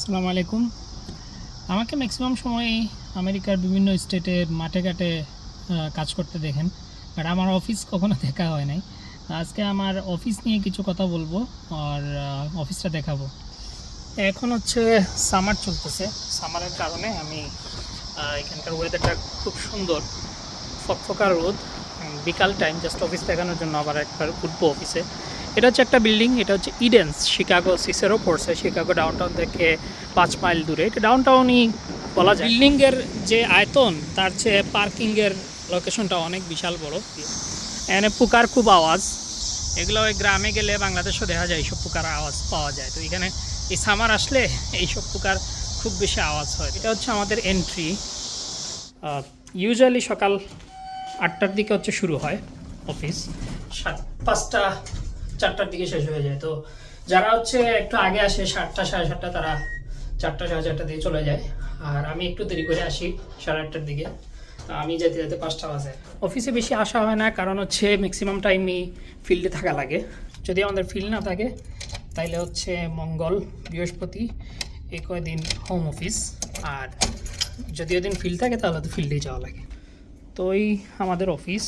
আসসালামু আলাইকুম। আমাকে ম্যাক্সিমাম সময় আমেরিকার বিভিন্ন স্টেটে মাঠে ঘাটে কাজ করতে দেখেন। আর আমার অফিস কখনো দেখা হয় নাই। আজকে আমার অফিস নিয়ে কিছু কথা বলব আর অফিসটা দেখাবো। এখন হচ্ছে সামার চলতেছে। সামারের কারণে আমি এখানকার ওয়েদারটা খুব সুন্দর। ফকফকা রোদ। বিকাল টাইম জাস্ট অফিস দেখানোর জন্য আবার একবার উঠবো অফিসে এটা হচ্ছে একটা বিল্ডিং এটা হচ্ছে ইডেন্স শিকাগো সিসেরও পড়ছে শিকাগো ডাউনটাউন থেকে পাঁচ মাইল দূরে। এটা ডাউনটাউনই বলা যায়। বিল্ডিংয়ের যে আয়তন, তার চেয়ে পার্কিংয়ের লোকেশনটা অনেক বিশাল বড়। এখানে পুকার খুব আওয়াজ। এগুলো ওই গ্রামে গেলে বাংলাদেশও দেখা যায় এইসব পুকার আওয়াজ পাওয়া যায়। তো এখানে এই সামার আসলে এইসব পুকার খুব বেশি আওয়াজ হয়। এটা হচ্ছে আমাদের এন্ট্রি ইউজুয়ালি সকাল আটটার দিকে হচ্ছে শুরু হয় অফিস সাত, পাঁচটা চারটার দিকে শেষ হয়ে যায়। তো যারা হচ্ছে একটু আগে আসে, সাতটা, সাড়ে সাতটা, তারা চারটা, সাড়ে চারটা দিকে চলে যায়। আর আমি একটু দেরি করে আসি, সাড়ে আটটার দিকে। আমি যেতে যেতে পাঁচটা বাজে। অফিসে বেশি আসা হয় না, কারণ হচ্ছে ম্যাক্সিমাম টাইমই ফিল্ডে থাকা লাগে। যদি আমাদের ফিল্ড না থাকে, তাইলে হচ্ছে মঙ্গল, বৃহস্পতি এই কয়দিন হোম অফিস আর যদি ওদিন ফিল্ড থাকে, তাহলে তো ফিল্ডেই যাওয়া লাগে। তো ওই আমাদের অফিস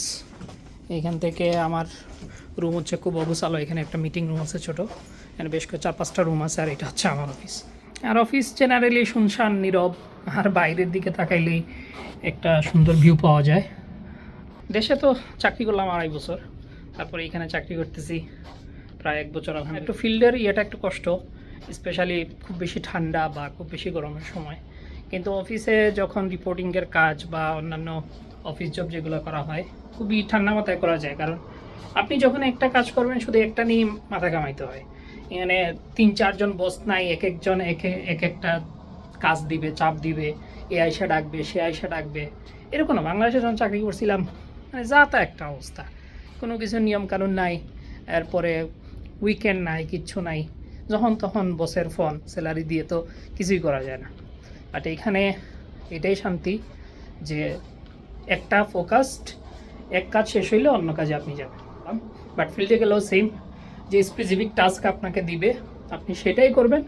এইখান থেকে আমার রুম হচ্ছে খুব অবসালো এখানে একটা মিটিং রুম আছে ছোটো। এখানে বেশ করে চার পাঁচটা রুম আছে, আর এটা হচ্ছে আমার অফিস আর অফিস জেনারেলি শুনশান, নীরব, আর বাইরের দিকে তাকাইলেই একটা সুন্দর ভিউ পাওয়া যায়। দেশে তো চাকরি করলাম আড়াই বছর, তারপরে এখানে চাকরি করতেছি প্রায় এক বছর ওখানে একটু ফিল্ডের ইয়েটা একটু কষ্ট স্পেশালি খুব বেশি ঠান্ডা বা খুব বেশি গরমের সময়। কিন্তু অফিসে যখন রিপোর্টিংয়ের কাজ বা অন্যান্য অফিস জব যেগুলো করা হয়, খুবই ঠান্ডা মাথায় করা যায়, কারণ আপনি যখন একটা কাজ করবেন, শুধু একটা নিয়ে মাথা কামাইতে হয়। এখানে তিন, চারজন বস নাই, এক একজন, এক এক- এক একটা কাজ দিবে, চাপ দিবে এ আইসা ডাকবে, সে আইসা ডাকবে। এরকম না, বাংলাদেশে যখন চাকরি করছিলাম মানে যা তা একটা অবস্থা। কোনো কিছু নিয়ম কানুন নাই, এরপরে উইকেন্ড নাই, কিচ্ছু নাই। যখন তখন বসের ফোন স্যালারি দিয়ে তো কিছুই করা যায় না। বাট এখানে এটাই শান্তি যে একটা ফোকাসড এক কাজ শেষ হইলে অন্য কাজে আপনি যাবেন। বাট ফিল্ডে গেলেও সেম যে স্পেসিফিক টাস্ক আপনাকে দিবে, আপনি সেটাই করবেন।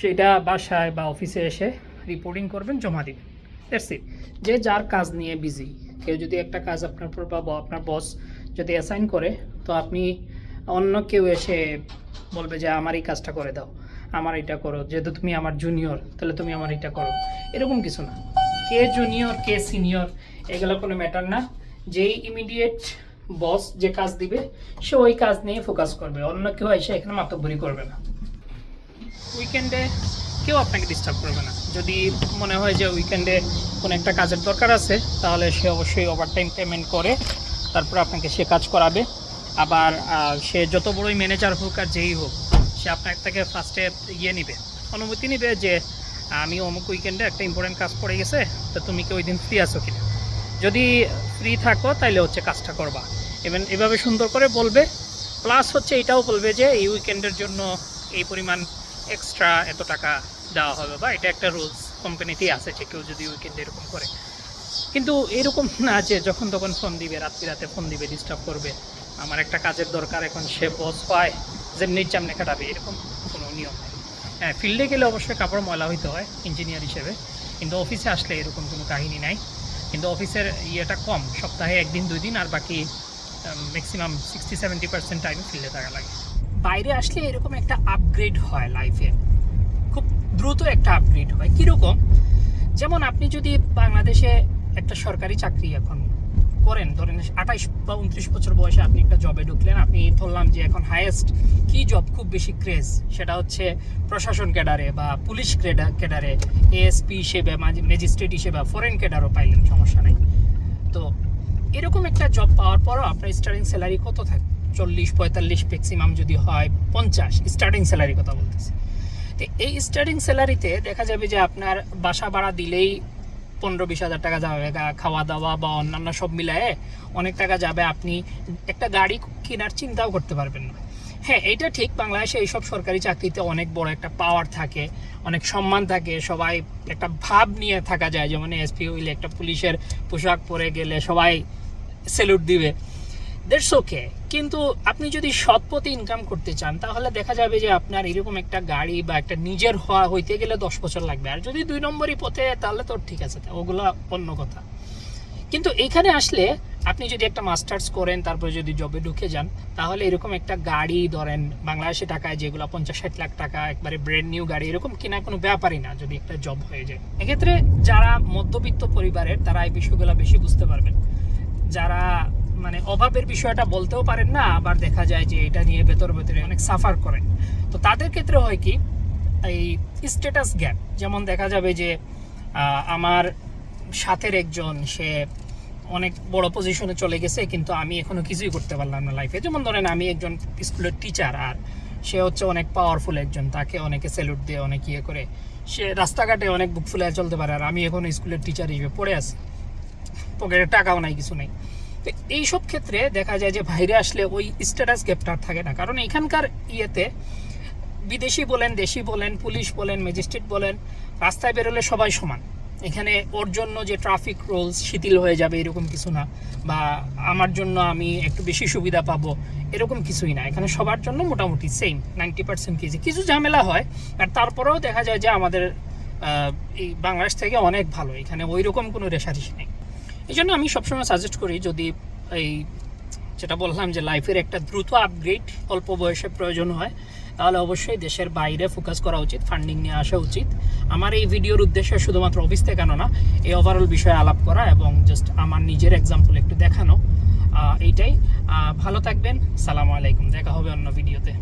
সেটা বাসায় বা অফিসে এসে রিপোর্টিং করবেন, জমা দিবেন। দ্যাটস ইট যে যার কাজ নিয়ে বিজি কেউ যদি একটা কাজ আপনার উপর বা আপনার বস যদি অ্যাসাইন করে, তো আপনি অন্য কেউ এসে বলবে যে, আমার এই কাজটা করে দাও। আমার এটা করো। যেহেতু তুমি আমার জুনিয়র তাহলে তুমি আমার এটা করো। এরকম কিছু না। কে জুনিয়র কে সিনিয়র এগুলো কোনো ম্যাটার না। যেই ইমিডিয়েট বস যে কাজ দিবে, সে ওই কাজ নিয়ে ফোকাস করবে। অন্য কেউ এসে এখানে মাতব্বরি করবে না। উইকেন্ডে কেউ আপনাকে ডিস্টার্ব করবে না। যদি মনে হয় যে উইকেন্ডে কোনো একটা কাজের দরকার আছে, তাহলে সে অবশ্যই ওভারটাইম পেমেন্ট করে, তারপর আপনাকে সে কাজ করাবে। আবার সে যত বড়ই ম্যানেজার হোক আর যেই হোক, সে আপনার থেকে ফার্স্টে ইয়ে নিবে, অনুমতি নিবে যে, আমি অমুক উইকেন্ডে একটা ইম্পর্টেন্ট কাজ পড়ে গেছে, তো তুমি কি ওই দিন ফ্রি আছো কিনা? যদি ফ্রি থাকো তাহলে হচ্ছে কাজটা করবা। এবং এভাবে সুন্দর করে বলবে। প্লাস হচ্ছে এটাও বলবে যে এই উইকেন্ডের জন্য এই পরিমাণ এক্সট্রা এত টাকা দেওয়া হবে বা এটা একটা রুলস কোম্পানিতেই আছে যে কেউ যদি উইকেন্ডে এরকম করে। কিন্তু এরকম না যে যখন তখন ফোন দিবে, রাত্রি রাতে ফোন দিবে ডিস্টার্ব করবে। আমার একটা কাজের দরকার, এখন সে বস হয় যেমনি চামনে কাটাবে এরকম কোনো নিয়ম নেই। হ্যাঁ ফিল্ডে গেলে অবশ্যই কাপড় ময়লা হইতে হয় ইঞ্জিনিয়ার হিসেবে। কিন্তু অফিসে আসলে এরকম কোনো কাহিনী নাই। কিন্তু অফিসের ইয়েটা কম, সপ্তাহে একদিন, দুই দিন, আর বাকি maximum sixty seventy percent time ফিল্ডে থাকা লাগে। বাইরে আসলে এরকম একটা আপগ্রেড হয় লাইফে খুব দ্রুত একটা আপগ্রেড হয়। কীরকম? যেমন আপনি যদি বাংলাদেশে একটা সরকারি চাকরি এখন করেন, ধরেন আঠাইশ বা উনত্রিশ বছর বয়সে আপনি একটা জবে ঢুকলেন, আপনি ধরলাম যে এখন হায়েস্ট কি জব খুব বেশি ক্রেজ সেটা হচ্ছে প্রশাসন ক্যাডারে বা পুলিশ ক্যাডার। এএসপি হিসেবে ম্যাজিস্ট্রেট হিসেবে ফরেন ক্যাডারও পাইলেন, সমস্যা নেই। তো এরকম একটা জব পাওয়ার পরও আপনার স্টার্টিং স্যালারি কত থাকে? চল্লিশ, পঁয়তাল্লিশ ম্যাক্সিমাম যদি হয়, পঞ্চাশ স্টার্টিং স্যালারি কথা বলতেছি। তো এই স্টার্টিং স্যালারিতে দেখা যাবে যে আপনার বাসা ভাড়া দিলেই পনেরো বিশ হাজার টাকা যাবে। খাওয়া দাওয়া বা অন্যান্য সব মিলায়ে অনেক টাকা যাবে। আপনি একটা গাড়ি কেনার চিন্তাও করতে পারবেন না। হ্যাঁ এটা ঠিক বাংলাদেশে এইসব সরকারি চাকরিতে অনেক বড় একটা পাওয়ার থাকে, অনেক সম্মান থাকে, সবাই একটা ভাব নিয়ে থাকা যায়। যেমন এসপি হইলে একটা পুলিশের পোশাক পরে গেলে সবাই স্যালুট দিবে। দ্যাটস ওকে কিন্তু আপনি যদি সৎ পথে ইনকাম করতে চান, তাহলে দেখা যাবে যে আপনার এরকম একটা গাড়ি বা একটা নিজের হওয়া হইতে গেলে দশ বছর লাগবে। আর যদি দুই নম্বরই পথে, তাহলে তো ঠিক আছে ওগুলো অন্য কথা। কিন্তু এখানে আসলে আপনি যদি একটা মাস্টার্স করেন, তারপরে যদি জবে ঢুকে যান, তাহলে এরকম একটা গাড়ি ধরেন, বাংলাদেশে টাকায় যেগুলো পঞ্চাশ ষাট লাখ টাকা, একবারে ব্র্যান্ড নিউ গাড়ি, এরকম কিনা কোনো ব্যাপারই না, যদি একটা জব হয়ে যায়। এক্ষেত্রে যারা মধ্যবিত্ত পরিবারের, তারা এই বিষয়গুলো বেশি বুঝতে পারবেন। যারা মানে অভাবের বিষয়টা বলতেও পারেন না, আবার দেখা যায় যে এটা নিয়ে ভেতর ভেতরে অনেক সাফার করেন। তো তাদের ক্ষেত্রে হয় কি, এই স্ট্যাটাস গ্যাপ যেমন দেখা যাবে যে আমার সাথের একজন, সে অনেক বড় পজিশনে চলে গেছে, কিন্তু আমি এখনও কিছুই করতে পারলাম না লাইফে যেমন ধরেন, আমি একজন স্কুলের টিচার আর সে হচ্ছে অনেক পাওয়ারফুল একজন, তাকে অনেকে স্যালুট দিয়ে, অনেক ইয়ে করে। সে রাস্তাঘাটে অনেক বুক ফুলে চলতে পারে, আর আমি এখনও স্কুলের টিচার হিসেবে পড়ে আছি। পকেটে টাকাও নাই, কিছু নাই। তো এইসব ক্ষেত্রে দেখা যায় যে বাইরে আসলে ওই স্ট্যাটাস গ্যাপটা থাকে না। কারণ এখানকার ইয়েতে বিদেশি বলেন, দেশি বলেন পুলিশ বলেন ম্যাজিস্ট্রেট বলেন, রাস্তায় বেরোলে সবাই সমান। এখানে ওর জন্য যে ট্রাফিক রুলস শিথিল হয়ে যাবে এরকম কিছু না, বা আমার জন্য আমি একটু বেশি সুবিধা পাবো, এরকম কিছুই না। এখানে সবার জন্য মোটামুটি সেম নাইনটি পার্সেন্ট কেজি। কিছু ঝামেলা হয়, আর তারপরেও দেখা যায় যে আমাদের এই বাংলাদেশ থেকে অনেক ভালো। এখানে ওই রকম কোনো রেশারেশি নেই। এই জন্য আমি সবসময় সাজেস্ট করি, যদি এই যেটা বললাম যে লাইফের একটা দ্রুত আপগ্রেড অল্প বয়সে প্রয়োজন হয় তাহলে অবশ্যই দেশের বাইরে ফোকাস করা উচিত ফান্ডিং নিয়ে আসা উচিত। আমার এই ভিডিওর উদ্দেশ্য শুধুমাত্র অফিস কেন না, এই ওভারঅল বিষয়ে আলাপ করা এবং জাস্ট আমার নিজের এক্সাম্পল একটু দেখানো। এইটাই। ভালো থাকবেন, সালামু আলাইকুম, দেখা হবে অন্য ভিডিওতে